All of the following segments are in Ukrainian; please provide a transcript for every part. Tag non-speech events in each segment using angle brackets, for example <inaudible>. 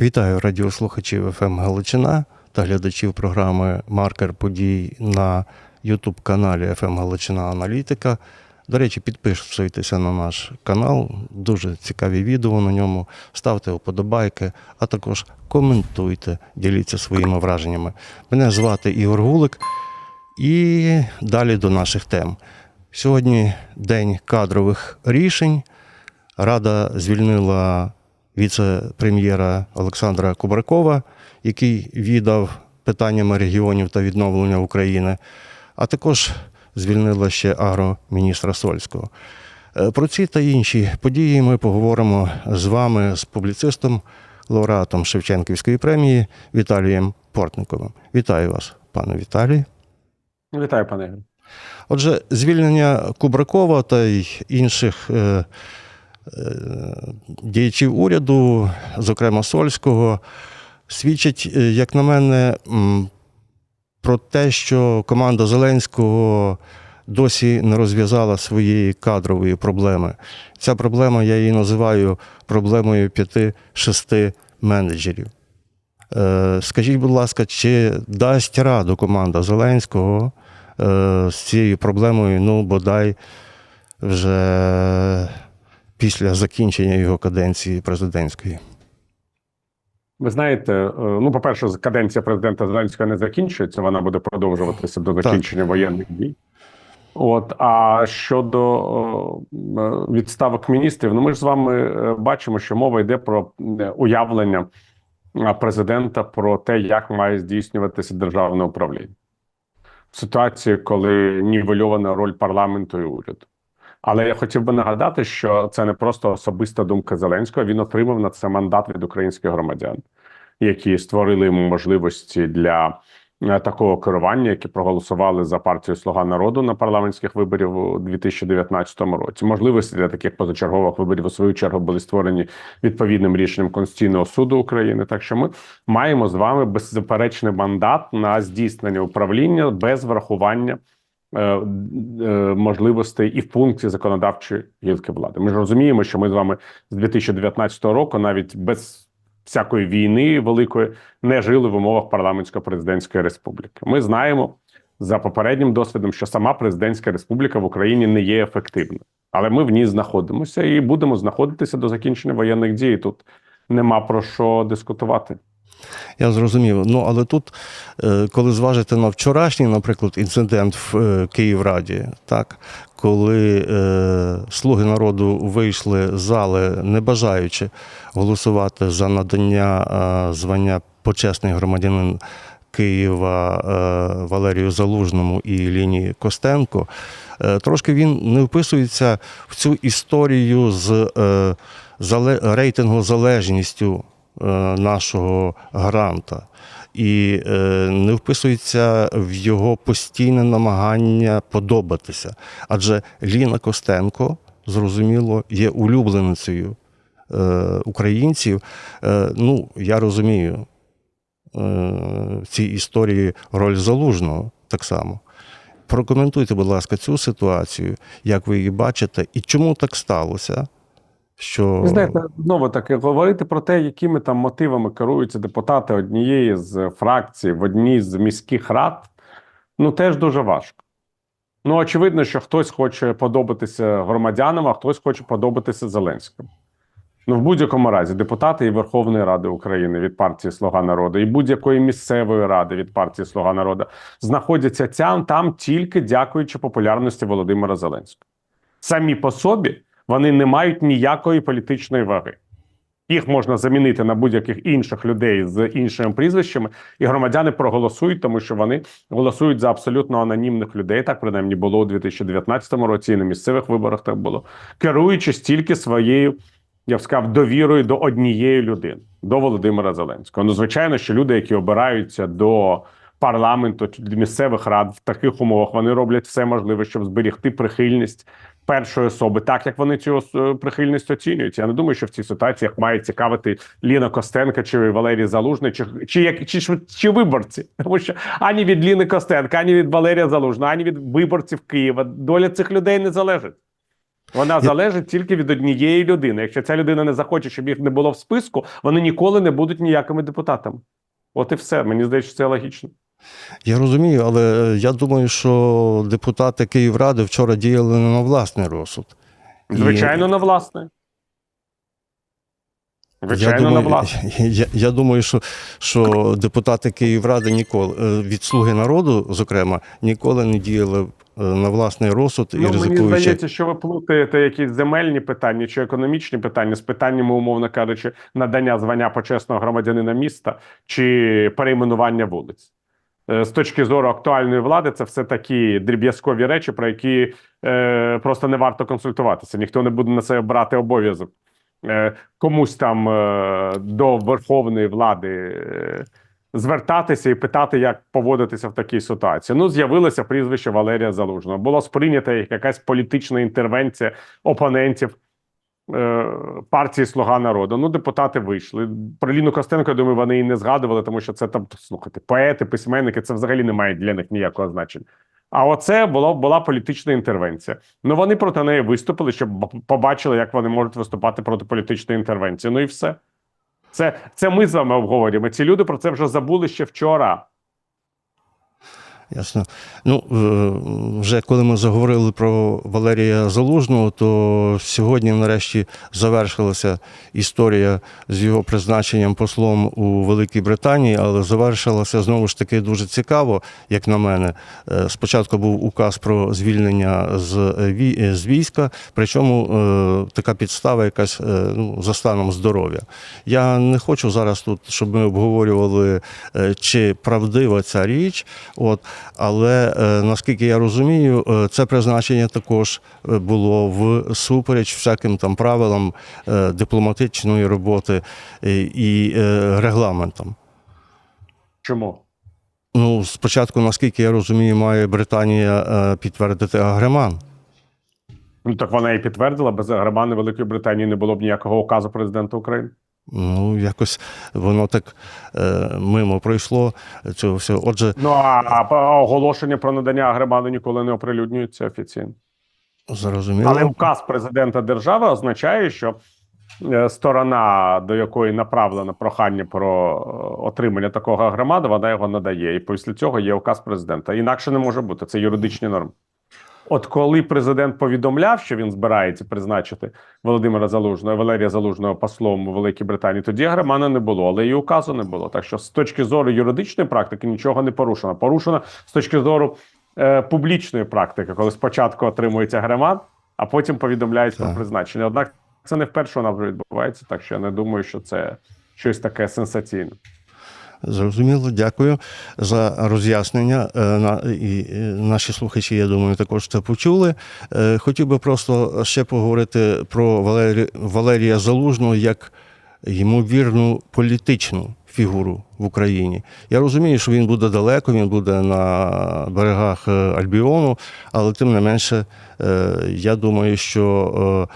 Вітаю радіослухачів ФМ Галичина та глядачів програми Маркер подій на Ютуб каналі ФМ Галичина Аналітика. До речі, підписуйтеся на наш канал, дуже цікаві відео на ньому. Ставте вподобайки, а також коментуйте, діліться своїми враженнями. Мене звати Ігор Гулик. І далі до наших тем. Сьогодні день кадрових рішень. Рада звільнила віце-прем'єра Олександра Кубракова, який віддав питаннями регіонів та відновлення України, а також звільнила ще агроміністра Сольського. Е, Про ці та інші події ми поговоримо з вами, з публіцистом, лауреатом Шевченківської премії Віталієм Портниковим. Вітаю вас, пане Віталій. Вітаю, пане Отже, звільнення Кубракова та й інших е, діячів уряду, зокрема Сольського, свідчить, е, як на мене, про те, що команда Зеленського досі не розв'язала своєї кадрової проблеми. Ця проблема, я її називаю проблемою п'яти-шести менеджерів. Е, Скажіть, будь ласка, чи дасть раду команда Зеленського е, з цією проблемою, ну, бодай вже після закінчення його каденції президентської? Ви знаєте, е, ну, по-перше, каденція президента Зеленського не закінчується, вона буде продовжуватися до закінчення воєнних дій. От, а щодо е, відставок міністрів, ну ми ж з вами е, бачимо, що мова йде про уявлення президента про те, як має здійснюватися державне управління в ситуації, коли нівельована роль парламенту і уряду. Але я хотів би нагадати, що це не просто особиста думка Зеленського. Він отримав на це мандат від українських громадян, які створили йому можливості для е, такого керування, які проголосували за партію Слуга народу на парламентських виборів у 2019 році. Можливості для таких позачергових виборів у свою чергу були створені відповідним рішенням Конституційного суду України. Так що ми маємо з вами беззаперечний мандат на здійснення управління без врахування можливостей і функцій законодавчої гілки влади. Ми ж розуміємо, що ми з вами з 2019 року навіть без всякої війни великої не жили в умовах парламентсько-президентської республіки. Ми знаємо за попереднім досвідом, що сама президентська республіка в Україні не є ефективною, але ми в ній знаходимося і будемо знаходитися до закінчення воєнних дій. Тут нема про що дискутувати. Я зрозумів. Ну, але тут, е, коли зважити на вчорашній, наприклад, інцидент в е, Київраді, так, коли е, слуги народу вийшли з зали, не бажаючи голосувати за надання звання почесний громадянин Києва Валерію Залужному і Лінії Костенко, трошки він не вписується в цю історію з зале- рейтингозалежністю е, нашого гранта. І е, не вписується в його постійне намагання подобатися. Адже Ліна Костенко, зрозуміло, є улюбленицею е, українців. Е, ну, я розумію е, в цій історії роль залужного так само. Прокоментуйте, будь ласка, цю ситуацію, як ви її бачите, і чому так сталося? Що знаєте, знову таки говорити про те, якими там мотивами керуються депутати однієї з фракцій в одній з міських рад, ну теж дуже важко. Ну, очевидно, що хтось хоче подобатися громадянам, а хтось хоче подобатися Зеленському. Ну, в будь-якому разі, депутати і Верховної Ради України від партії Слуга народу, і будь-якої місцевої ради від партії Слуга народу знаходяться ця- там тільки дякуючи популярності Володимира Зеленського. Самі по собі вони не мають ніякої політичної ваги. Їх можна замінити на будь-яких інших людей з іншими прізвищами, і громадяни проголосують, тому що вони голосують за абсолютно анонімних людей. Так принаймні було у 2019 році, і на місцевих виборах так було, керуючись тільки своєю, я б сказав, довірою до однієї людини, до Володимира Зеленського. Ну, звичайно, що люди, які обираються до парламенту до місцевих рад в таких умовах, вони роблять все можливе, щоб зберігти прихильність першої особи, так як вони цю е, прихильність оцінюють. Я не думаю, що в цих ситуаціях має цікавити Ліна Костенка чи Валерій Залужний, чи чи, як, чи, чи, чи виборці, <laughs> тому що ані від Ліни Костенка, ані від Валерія Залужного, ані від виборців Києва доля цих людей не залежить. Вона залежить тільки від однієї людини. Якщо ця людина не захоче, щоб їх не було в списку, вони ніколи не будуть ніякими депутатами. От і все. Мені здається, це логічно. Я розумію, але я думаю, що депутати Київради вчора діяли не на власний розсуд. І Звичайно, на власне. Я Звичайно, думаю, на власне. <laughs> Я, я думаю, що, що депутати Київради ніколи е, від Слуги народу, зокрема, ніколи не діяли е, на власний розсуд і Ну, мені здається, що ви плутаєте якісь земельні питання чи економічні питання з питаннями, умовно кажучи, надання звання почесного громадянина міста чи перейменування вулиць. Е, З точки зору актуальної влади, це все такі дріб'язкові речі, про які е, просто не варто консультуватися. Ніхто не буде на себе брати обов'язок. Е, комусь там е, до верховної влади е, звертатися і питати, як поводитися в такій ситуації. Ну, з'явилося прізвище Валерія Залужного. Було сприйнята якась політична інтервенція опонентів партії Слуга народу. Ну, депутати вийшли. Про Ліну Костенко, я думаю, вони і не згадували, тому що це там, слухайте, поети, письменники, це взагалі не має для них ніякого значення. А оце було, була політична інтервенція. Ну вони проти неї виступили, щоб побачили, як вони можуть виступати проти політичної інтервенції. Ну і все. Це, це ми з вами обговорюємо. Ці люди про це вже забули ще вчора. Ясно. Ну, е, вже коли ми заговорили про Валерія Залужного, то сьогодні, нарешті, завершилася історія з його призначенням послом у Великій Британії, але завершилася знову ж таки дуже цікаво, як на мене. Е, Спочатку був указ про звільнення з, е, війська, причому така підстава якась ну, за станом здоров'я. Я не хочу зараз тут, щоб ми обговорювали, чи правдива ця річ. От, але е, наскільки я розумію, е, це призначення також е, було в супереч всяким там правилам дипломатичної роботи і регламентам. Чому? Ну, спочатку, наскільки я розумію, має Британія підтвердити агреман. Ну так вона і підтвердила, без Германи Великої Британії не було б ніякого указу президента України. Ну, якось воно так е, мимо пройшло цього всього. Отже, Ну а, а оголошення про надання Агреману ніколи не оприлюднюється офіційно. зрозуміло. Але указ президента держави означає, що е, сторона, до якої направлено прохання про е, отримання такого громади, вона його надає. І після цього є указ президента. Інакше не може бути. Це юридичні норми. От коли президент повідомляв, що він збирається призначити Володимира Залужного, Валерія Залужного послом у Великій Британії, тоді Гремана не було, але і указу не було. Так що з точки зору юридичної практики нічого не порушено. Порушено з точки зору е, публічної практики, коли спочатку отримується Греман, а потім повідомляють про призначення. Однак це не вперше вона відбувається, так що я не думаю, що це щось таке сенсаційне. Зрозуміло, дякую за роз'яснення. Е, І наші слухачі, я думаю, також це почули. Е, Хотів би просто ще поговорити про Валерія Залужного як ймовірну політичну фігуру в Україні. Я розумію, що він буде далеко, він буде на берегах е, Альбіону, але тим не менше, я думаю, що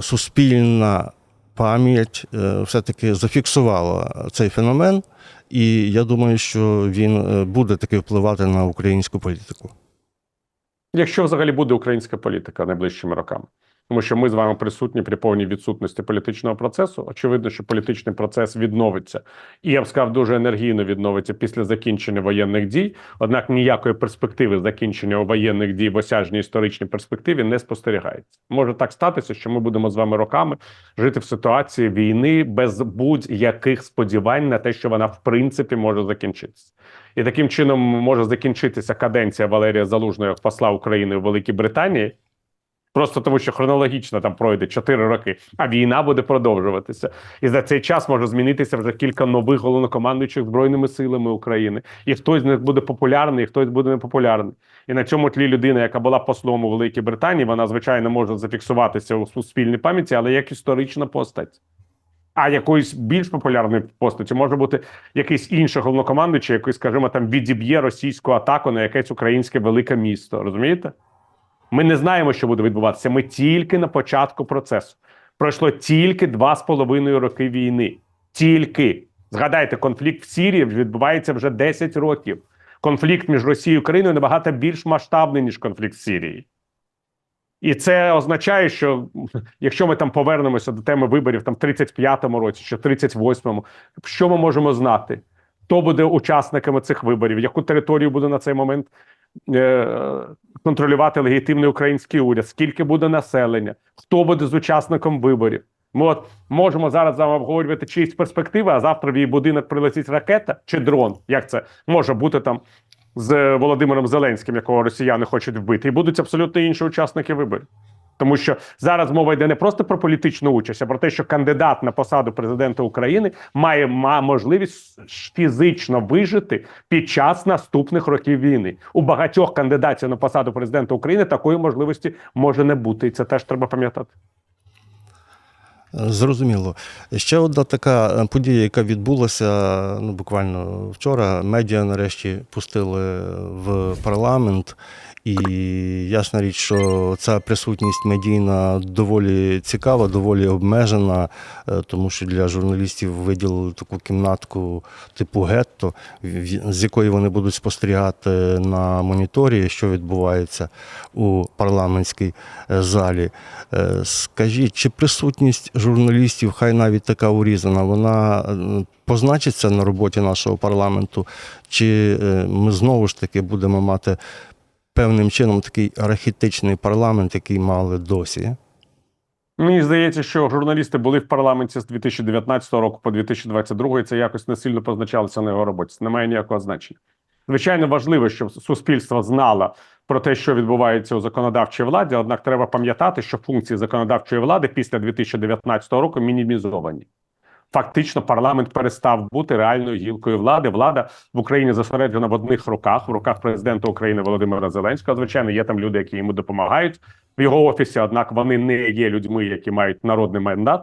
суспільна пам'ять е, все-таки зафіксувала цей феномен, і я думаю, що він е, буде таки впливати на українську політику. Якщо взагалі буде українська політика найближчими роками, тому що ми з вами присутні при повній відсутності політичного процесу. Очевидно, що політичний процес відновиться, і я б сказав, дуже енергійно відновиться після закінчення воєнних дій. Однак ніякої перспективи закінчення воєнних дій в осяжній історичній перспективі не спостерігається. Може так статися, що ми будемо з вами роками жити в ситуації війни без будь-яких сподівань на те, що вона в принципі може закінчитися. І таким чином може закінчитися каденція Валерія Залужного як посла України у Великій Британії. Просто тому, що хронологічно там пройде 4 роки, а війна буде продовжуватися. І за цей час може змінитися вже кілька нових головнокомандуючих збройними силами України. І хтось з них буде популярний, і хтось буде непопулярний. І на цьому тлі людина, яка була послом у Великій Британії, вона звичайно може зафіксуватися у суспільній пам'яті, але як історична постать. А якоюсь більш популярною постаттю може бути якийсь інший головнокомандуючий, який, скажімо, там відіб'є російську атаку на якесь українське велике місто. Розумієте? Ми не знаємо, що буде відбуватися. Ми тільки на початку процесу. Пройшло тільки два з половиною роки війни. Тільки згадайте, конфлікт в Сірії відбувається вже 10 років. Конфлікт між Росією і Україною набагато більш масштабний ніж конфлікт в Сірії. І це означає, що <laughs> якщо ми там повернемося до теми виборів там в 35-му році чи 38-му, що ми можемо знати? Хто буде учасниками цих виборів, яку територію буде на цей момент контролювати легітимний український уряд, скільки буде населення, хто буде з учасником виборів. Ми от можемо зараз з обговорювати чиїсь перспективи, а завтра в її будинок прилетить ракета чи дрон. Як це може бути там з Володимиром Зеленським, якого росіяни хочуть вбити, і будуть абсолютно інші учасники виборів. Тому що зараз мова йде не просто про політичну участь, а про те, що кандидат на посаду президента України має можливість фізично вижити під час наступних років війни. У багатьох кандидатів на посаду президента України такої можливості може не бути, і це теж треба пам'ятати. Зрозуміло. Ще одна така е, подія, яка відбулася ну, буквально вчора. Медіа нарешті пустили в парламент. І ясна річ, що ця присутність медійна доволі цікава, доволі обмежена, е, тому що для журналістів виділили таку кімнатку типу гетто, з якої вони будуть спостерігати на моніторі, що відбувається у парламентській е, залі. Е, Скажіть, чи присутність журналістів, хай навіть така урізана, вона е, позначиться на роботі нашого парламенту, чи е, ми знову ж таки будемо мати певним чином такий архетичний парламент, який мали досі? Мені здається, що журналісти були в парламенті з 2019 року по 2022, і це якось не сильно позначалося на його роботі. Це не має ніякого значення. Звичайно, важливо, щоб суспільство знало про те, що відбувається у законодавчій владі. Однак треба пам'ятати, що функції законодавчої влади після 2019 року мінімізовані. Фактично, парламент перестав бути реальною гілкою влади. Влада в Україні зосереджена в одних руках, в руках президента України Володимира Зеленського. Звичайно, є там люди, які йому допомагають в його офісі. Однак вони не є людьми, які мають народний мандат.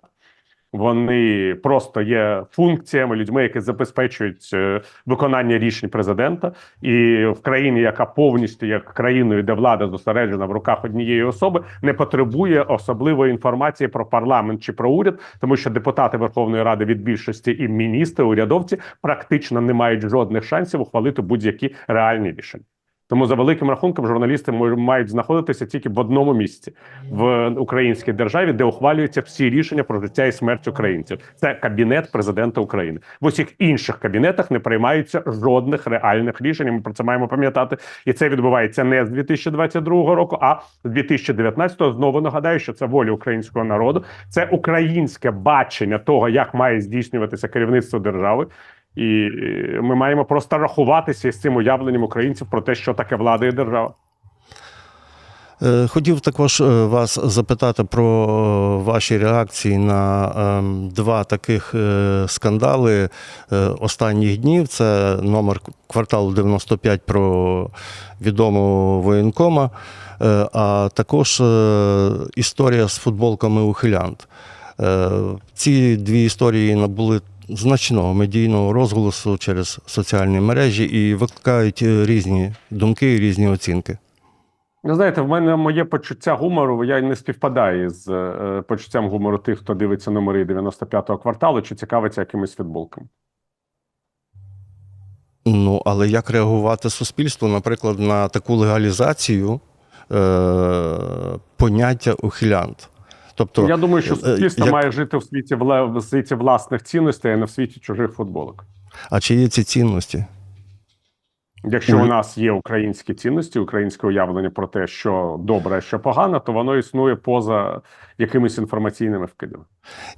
Вони просто є функціями, людьми, які забезпечують е, виконання рішень президента, і в країні, яка повністю як країною, де влада зосереджена в руках однієї особи, не потребує особливої інформації про парламент чи про уряд, тому що депутати Верховної Ради від більшості і міністри, урядовці практично не мають жодних шансів ухвалити будь-які реальні рішення. Тому за великим рахунком журналісти мають знаходитися тільки в одному місці в українській державі, де ухвалюються всі рішення про життя і смерть українців. Це кабінет президента України. В усіх інших кабінетах не приймаються жодних реальних рішень. Ми про це маємо пам'ятати, і це відбувається не з 2022 року, а з 2019. Знову нагадаю, що це воля українського народу, це українське бачення того, як має здійснюватися керівництво держави. І е, ми маємо просто рахуватися з цим уявленням українців про те, що таке влада і держава. Е, Хотів також е, вас запитати про ваші реакції на ем, два таких скандали останніх днів. Це номер кварталу 95 про відомого воєнкома, а також історія з футболками ухилянт. Ці дві історії набули значного медійного розголосу через соціальні мережі і викликають е, різні думки і різні оцінки. Ви знаєте, в мене моє почуття гумору я не співпадає з е, почуттям гумору тих, хто дивиться номери 95-го кварталу чи цікавиться якимись футболками. Ну, але як реагувати суспільству, наприклад, на таку легалізацію е, поняття ухилянт? Тобто, я думаю, що е, суспільство як- має жити в світі в світі власних цінностей, а не в світі чужих футболок. а чи є ці цінності? Якщо у нас є українські цінності, українське уявлення про те, що добре, що погано, то воно існує поза якимись інформаційними вкидами.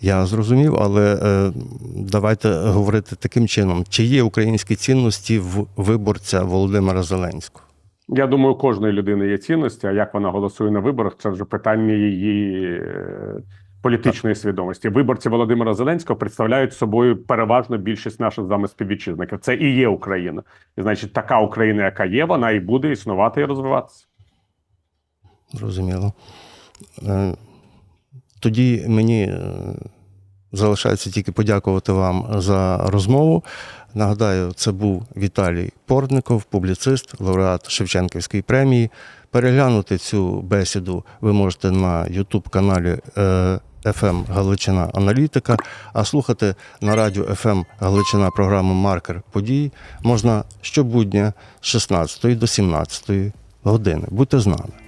Я зрозумів, але е, давайте говорити таким чином: чи є українські цінності в виборця Володимира Зеленського? Я думаю, у кожної людини є цінності, а як вона голосує на виборах, це вже питання її е, політичної свідомості. Виборці Володимира Зеленського представляють собою переважно більшість наших з вами співвітчизників. Це і є Україна. І значить, така Україна, яка є, вона і буде існувати і розвиватися. Зрозуміло. Е, Тоді мені е, залишається тільки подякувати вам за розмову. Нагадаю, це був Віталій Портников, публіцист, лауреат Шевченківської премії. Переглянути цю бесіду ви можете на YouTube каналі FM Галичина Аналітика, а слухати на радіо FM Галичина програму Маркер подій можна щобудня з 16 до 17 години. Будьте з нами.